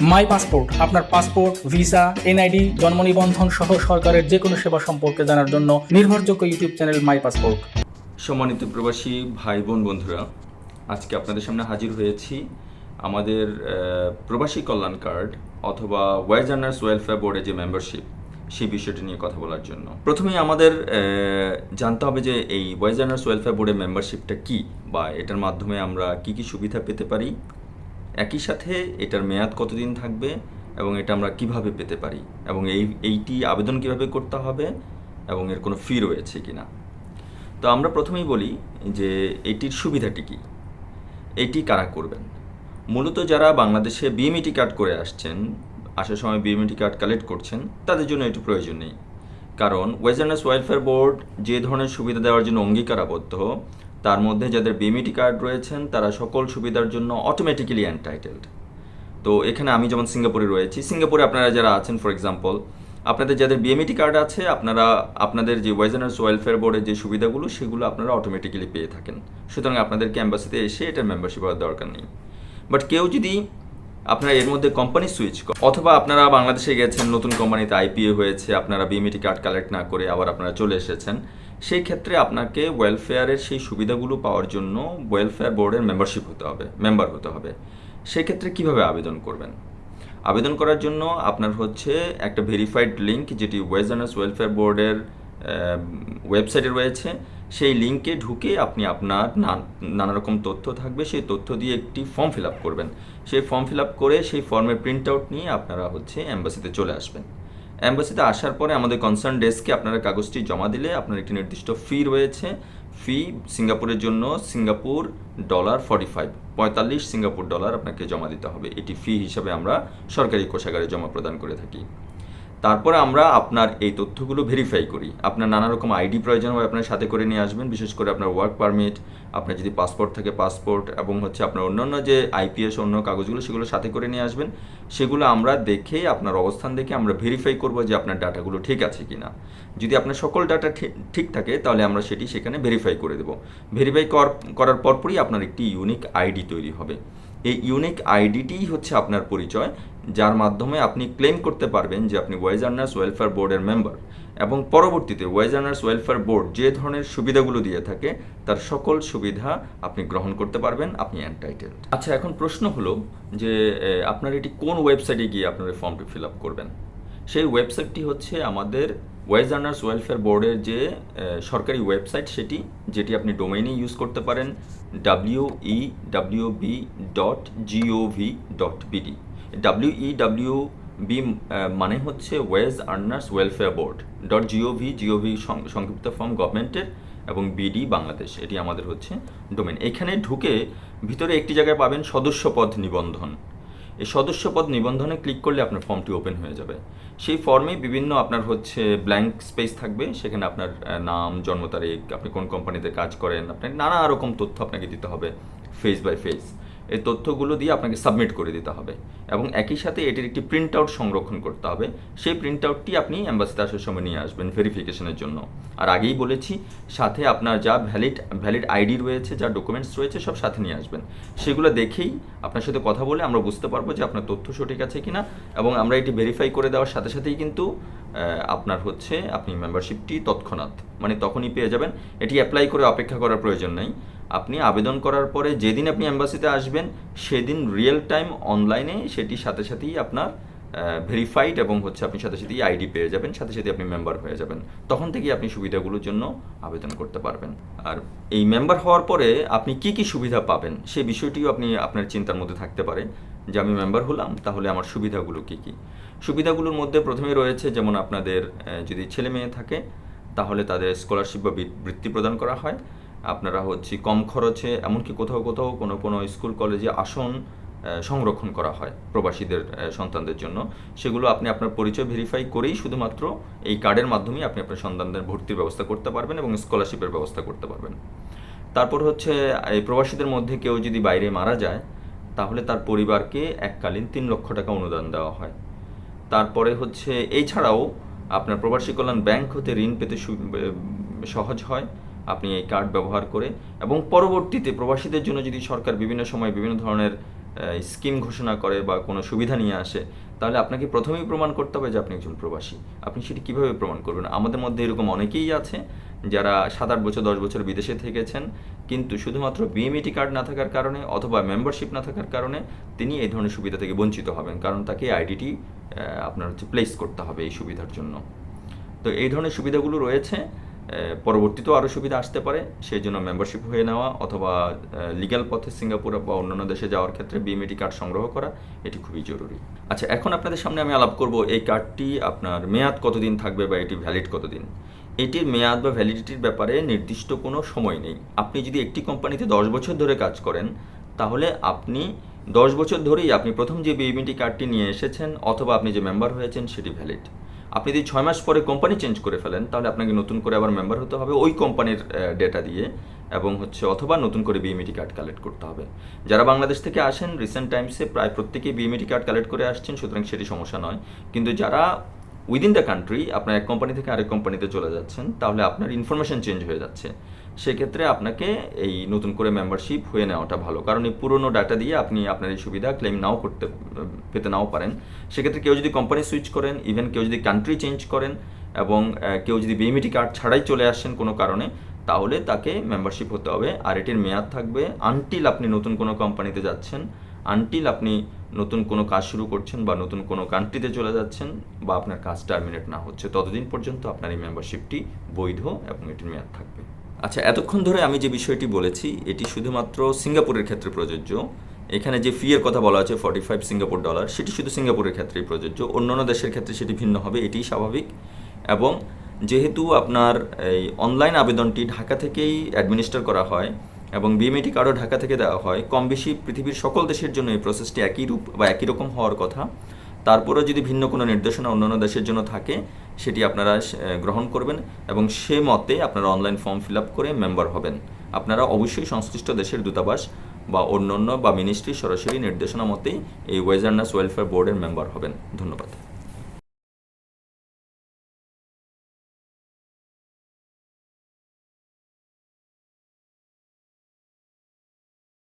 মাই passport আপনার passport visa NID জন্ম নিবন্ধন সহ সরকারের যে কোনো সেবা সম্পর্কে জানার জন্য নির্ভরযোগ্য ইউটিউব চ্যানেল মাই পাসপোর্ট সম্মানিত প্রবাসী ভাই বোন বন্ধুরা, আজকে আপনাদের সামনে হাজির হয়েছি আমাদের প্রবাসী কল্যাণ কার্ড অথবা ওয়েজ আর্নার্স ওয়েলফেয়ার বোর্ডে যে মেম্বারশিপ সেই বিষয়টি নিয়ে কথা বলার জন্য। প্রথমেই আমাদের জানতে হবে যে এই ওয়েজ আর্নার্স ওয়েলফেয়ার বোর্ডের মেম্বারশিপটা কি বা এটার মাধ্যমে আমরা কি কি সুবিধা পেতে পারি একই সাথে এটার মেয়াদ কতদিন থাকবে এবং এটা আমরা কীভাবে পেতে পারি এবং এই, এইটি আবেদন কীভাবে করতে হবে এবং এর কোনো ফি রয়েছে কিনা। তো আমরা প্রথমেই বলি যে এটির সুবিধাটি কী? এটি কারা করবেন? মূলত যারা বাংলাদেশে বিএমইটি কার্ড করে আসছেন, আসার সময় বিএমইটি কার্ড কালেক্ট করছেন, তাদের জন্য এটি প্রয়োজন নেই। কারণ ওয়েস্টার্নার্স ওয়েলফেয়ার বোর্ড যে ধরনের সুবিধা দেওয়ার জন্য অঙ্গীকারাবদ্ধ তার মধ্যে যাদের বিএমইটি কার্ড রয়েছেন, তারা সকল সুবিধার জন্য অটোমেটিক্যালি এন্টাইটেলড তো এখানে আমি যেমন সিঙ্গাপুরে রয়েছি, সিঙ্গাপুরে আপনারা যারা আছেন ফর এক্সাম্পল আপনাদের যাদের বিএমইটি কার্ড আছে, আপনারা, আপনাদের যে ওয়েজনার্স ওয়েলফেয়ার বোর্ডের যে সুবিধাগুলো, সেগুলো আপনারা অটোমেটিক্যালি পেয়ে থাকেন। সুতরাং আপনাদেরকে অ্যাম্বাসিতে এসে এটার মেম্বারশিপ হওয়ার দরকার নেই। বাট কেউ যদি আপনারা এর মধ্যে কোম্পানি সুইচ অথবা আপনারা বাংলাদেশে গেছেন, নতুন কোম্পানিতে আইপিএ হয়েছে, আপনারা বিএমইটি কার্ড কালেক্ট না করে আবার আপনারা চলে এসেছেন সেই ক্ষেত্রে আপনাকে ওয়েলফেয়ারের সেই সুবিধাগুলো পাওয়ার জন্য ওয়েলফেয়ার বোর্ডের মেম্বারশিপ হতে হবে মেম্বার হতে হবে। সেক্ষেত্রে কীভাবে আবেদন করবেন? আবেদন করার জন্য আপনার হচ্ছে একটা ভেরিফাইড লিঙ্ক যেটি ওয়েস্টার্নার্স ওয়েলফেয়ার বোর্ডের ওয়েবসাইটে রয়েছে। সেই লিঙ্কে ঢুকে আপনি আপনার নানা রকম তথ্য থাকবে। সেই তথ্য দিয়ে একটি ফর্ম ফিল আপ করবেন। সেই ফর্ম ফিল আপ করে সেই ফর্মের প্রিন্ট আউট নিয়ে আপনারা হচ্ছে অ্যাম্বাসিতে চলে আসবেন। অ্যাম্বাসিতে আসার পরে আমাদের কনসার্ন ডেস্কে আপনারা কাগজটি জমা দিলে আপনার একটি নির্দিষ্ট ফি রয়েছে। ফি সিঙ্গাপুরের জন্য সিঙ্গাপুর ডলার ফর্টি ফাইভ পঁয়তাল্লিশ সিঙ্গাপুর ডলার আপনাকে জমা দিতে হবে। এটি ফি হিসাবে আমরা সরকারি কোষাগারে জমা প্রদান করে থাকি। তারপরে আমরা আপনার এই তথ্যগুলো ভেরিফাই করি। আপনার নানা রকম আইডি প্রয়োজন হয় আপনার সাথে করে নিয়ে আসবেন, বিশেষ করে আপনার ওয়ার্ক পারমিট আপনার যদি পাসপোর্ট থাকে পাসপোর্ট এবং হচ্ছে আপনার অন্যান্য যে আইপিএস অন্য কাগজগুলো সেগুলো সাথে করে নিয়ে আসবেন। সেগুলো আমরা দেখে আপনার অবস্থান দেখে আমরা ভেরিফাই করব যে আপনার ডাটাগুলো ঠিক আছে কি না যদি আপনার সকল ডাটা ঠিক থাকে তাহলে আমরা সেটি সেখানে ভেরিফাই করে দেবো। ভেরিফাই করার পরপরই আপনার একটি ইউনিক আইডি তৈরি হবে। এই ইউনিক আইডিটিই হচ্ছে আপনার পরিচয়, যার মাধ্যমে আপনি ক্লেম করতে পারবেন যে আপনি ওয়েজ আর্নার্স ওয়েলফেয়ার বোর্ডের মেম্বার এবং পরবর্তীতে ওয়েজ আর্নার্স ওয়েলফেয়ার বোর্ড যে ধরনের সুবিধাগুলো দিয়ে থাকে, তার সকল সুবিধা আপনি গ্রহণ করতে পারবেন, আপনি এন্টাইটেলড আচ্ছা এখন প্রশ্ন হলো যে আপনার এটি কোন ওয়েবসাইটে গিয়ে আপনার ফর্মটি ফিল আপ করবেন? সেই ওয়েবসাইটটি হচ্ছে আমাদের ওয়েজ আর্নার্স ওয়েলফেয়ার বোর্ডের যে সরকারি ওয়েবসাইট সেটি, যেটি আপনি ডোমেইনে ইউজ করতে পারেন W E W B dot GOV dot BD W E W B মানে হচ্ছে wage earners welfare board dot GOV GOV সংক্ষিপ্ত ফর্ম গভর্নমেন্টের এবং বিডি বাংলাদেশ, এটি আমাদের হচ্ছে ডোমেন এখানে ঢুকে ভিতরে একটি জায়গায় পাবেন সদস্য পদ নিবন্ধন। এই সদস্যপদ নিবন্ধনে ক্লিক করলে আপনার ফর্মটি ওপেন হয়ে যাবে। সেই ফর্মে বিভিন্ন আপনার হচ্ছে ব্ল্যাঙ্ক স্পেস থাকবে, সেখানে আপনার নাম, জন্ম তারিখ, আপনি কোন কোম্পানিতে কাজ করেন, আপনার নানা রকম তথ্য আপনাকে দিতে হবে ফেস বাই ফেস। এই তথ্যগুলো দিয়ে আপনাকে সাবমিট করে দিতে হবে এবং একই সাথে এটির একটি প্রিন্ট আউট সংরক্ষণ করতে হবে। সেই প্রিন্ট আউটটি আপনি অ্যাম্বাসিতে আসার সময় নিয়ে আসবেন ভেরিফিকেশনের জন্য। আর আগেই বলেছি, সাথে আপনার যা ভ্যালিড ভ্যালিড আইডি রয়েছে, যা ডকুমেন্টস রয়েছে, সব সাথে নিয়ে আসবেন। সেগুলো দেখেই আপনার সাথে কথা বলে আমরা বুঝতে পারব যে আপনার তথ্য সঠিক আছে কিনা এবং আমরা এটি ভেরিফাই করে দেওয়ার সাথে সাথেই কিন্তু আপনার হচ্ছে, আপনি মেম্বারশিপটি তৎক্ষণাৎ মানে তখনই পেয়ে যাবেন। এটি অ্যাপ্লাই করে অপেক্ষা করার প্রয়োজন নেই। আপনি আবেদন করার পরে যেদিন আপনি অ্যাম্বাসিতে আসবেন, সেদিন রিয়েল টাইম অনলাইনে সেটি সাথে সাথেই আপনার ভেরিফাইড এবং হচ্ছে আপনি সাথে সাথেই আইডি পেয়ে যাবেন, সাথে সাথে আপনি মেম্বার হয়ে যাবেন। তখন থেকেই আপনি সুবিধাগুলোর জন্য আবেদন করতে পারবেন। আর এই মেম্বার হওয়ার পরে আপনি কি কি সুবিধা পাবেন সেই বিষয়টিও আপনি আপনার চিন্তার মধ্যে থাকতে পারে যে আমি মেম্বার হলাম, তাহলে আমার সুবিধাগুলো কি কি? সুবিধাগুলোর মধ্যে প্রথমেই রয়েছে যেমন আপনাদের যদি ছেলে মেয়ে থাকে, তাহলে তাদের স্কলারশিপ বা, বৃত্তি প্রদান করা হয়। আপনারা হচ্ছে কম খরচে, এমনকি কোথাও কোথাও কোনো কোনো স্কুল, কলেজে আসন সংরক্ষণ করা হয় প্রবাসীদের সন্তানদের জন্য। সেগুলো আপনি আপনার পরিচয় ভেরিফাই করেই শুধুমাত্র এই কার্ডের মাধ্যমেই আপনি আপনার সন্তানদের ভর্তির ব্যবস্থা করতে পারবেন এবং স্কলারশিপের ব্যবস্থা করতে পারবেন। তারপর হচ্ছে, এই প্রবাসীদের মধ্যে কেউ যদি বাইরে মারা যায়, তাহলে তার পরিবারকে এককালীন তিন লক্ষ টাকা অনুদান দেওয়া হয়। তারপরে হচ্ছে, এছাড়াও আপনার প্রবাসী কল্যাণ ব্যাংক হতে ঋণ পেতে সহজ হয়। আপনি এই কার্ড ব্যবহার করে এবং পরবর্তীতে প্রবাসীদের জন্য যদি সরকার বিভিন্ন সময় বিভিন্ন ধরনের স্কিম ঘোষণা করে বা কোনো সুবিধা নিয়ে আসে, তাহলে আপনাকে প্রথমেই প্রমাণ করতে হবে যে আপনি একজন প্রবাসী। আপনি সেটি কীভাবে প্রমাণ করবেন? আমাদের মধ্যে এরকম অনেকেই আছে যারা সাত আট বছর, দশ বছর বিদেশে থেকেছেন, কিন্তু শুধুমাত্র বিএমইটি কার্ড না থাকার কারণে অথবা মেম্বারশিপ না থাকার কারণে তিনি এই ধরনের সুবিধা থেকে বঞ্চিত হবেন, কারণ তাকে আইডিটি আপনার হচ্ছে প্লেস করতে হবে এই সুবিধার জন্য। তো এই ধরনের সুবিধাগুলো রয়েছে। পরবর্তীতেও আরও সুবিধা আসতে পারে সেই জন্য মেম্বারশিপ হয়ে নেওয়া অথবা লিগ্যাল পথে সিঙ্গাপুর বা অন্যান্য দেশে যাওয়ার ক্ষেত্রে বিএমইটি কার্ড সংগ্রহ করা, এটি খুবই জরুরি। আচ্ছা এখন আপনাদের সামনে আমি আলাপ করব এই কার্ডটি আপনার মেয়াদ কতদিন থাকবে বা এটি ভ্যালিড কতদিন? এটির মেয়াদ বা ভ্যালিডিটির ব্যাপারে নির্দিষ্ট কোনো সময় নেই। আপনি যদি একটি কোম্পানিতে দশ বছর ধরে কাজ করেন, তাহলে আপনি দশ বছর ধরেই আপনি প্রথম যে বিএমইটি কার্ডটি নিয়ে এসেছেন অথবা আপনি যে মেম্বার হয়েছেন, সেটি ভ্যালিড আপনি যদি ছয় মাস পরে কোম্পানি চেঞ্জ করে ফেলেন, তাহলে আপনাকে নতুন করে আবার মেম্বার হতে হবে ওই কোম্পানির ডেটা দিয়ে এবং হচ্ছে অথবা নতুন করে বিএমইটি কার্ড কালেক্ট করতে হবে। যারা বাংলাদেশ থেকে আসেন রিসেন্ট টাইমসে প্রায় প্রত্যেকেই বিএমইটি কার্ড কালেক্ট করে আসছেন, সুতরাং সেটি সমস্যা নয়। কিন্তু যারা উইদিন দ্য কান্ট্রি আপনার এক কোম্পানি থেকে আরেক কোম্পানিতে চলে যাচ্ছেন, তাহলে আপনার ইনফরমেশন চেঞ্জ হয়ে যাচ্ছে। সেক্ষেত্রে আপনাকে এই নতুন করে মেম্বারশিপ হয়ে নেওয়াটা ভালো। কারণ এই পুরনো ডাটা দিয়ে আপনি আপনার এই সুবিধা ক্লেম নাও করতে, পেতে নাও পারেন। সেক্ষেত্রে কেউ যদি কোম্পানি সুইচ করেন ইভেন কেউ যদি কান্ট্রি চেঞ্জ করেন, এবং কেউ যদি বিএমইটি কার্ড ছাড়াই চলে আসেন কোনো কারণে, তাহলে তাকে মেম্বারশিপ হতে হবে। আর এটির মেয়াদ থাকবে আনটিল আপনি নতুন কোনো কোম্পানিতে যাচ্ছেন। আনটিল আপনি নতুন কোনো কাজ শুরু করছেন বা নতুন কোনো কান্ট্রিতে চলে যাচ্ছেন বা আপনার কাজ টার্মিনেট না হচ্ছে, ততদিন পর্যন্ত আপনার এই মেম্বারশিপটি বৈধ এবং এটির মেয়াদ থাকবে। আচ্ছা এতক্ষণ ধরে আমি যে বিষয়টি বলেছি, এটি শুধুমাত্র সিঙ্গাপুরের ক্ষেত্রে প্রযোজ্য। এখানে যে ফি এর কথা বলা আছে ফর্টি ফাইভ সিঙ্গাপুর ডলার সেটি শুধু সিঙ্গাপুরের ক্ষেত্রেই প্রযোজ্য। অন্যান্য দেশের ক্ষেত্রে সেটি ভিন্ন হবে, এটিই স্বাভাবিক। এবং যেহেতু আপনার এই অনলাইন আবেদনটি ঢাকা থেকেই অ্যাডমিনিস্টার করা হয় এবং বিএমএটি কার্ডও ঢাকা থেকে দেওয়া হয়। কম বেশি পৃথিবীর সকল দেশের জন্য এই প্রসেসটি একই রূপ বা একই রকম হওয়ার কথা। তারপরেও যদি ভিন্ন কোনো নির্দেশনা অন্যান্য দেশের জন্য থাকে, সেটি আপনারা গ্রহণ করবেন এবং সে মতে আপনারা অনলাইন ফর্ম ফিল করে মেম্বার হবেন। আপনারা অবশ্যই সংশ্লিষ্ট দেশের দূতাবাস বা অন্যান্য বা মিনিস্ট্রি সরাসরি নির্দেশনা মতেই এই ওয়েজারনাস ওয়েলফেয়ার বোর্ডের মেম্বার হবেন। ধন্যবাদ।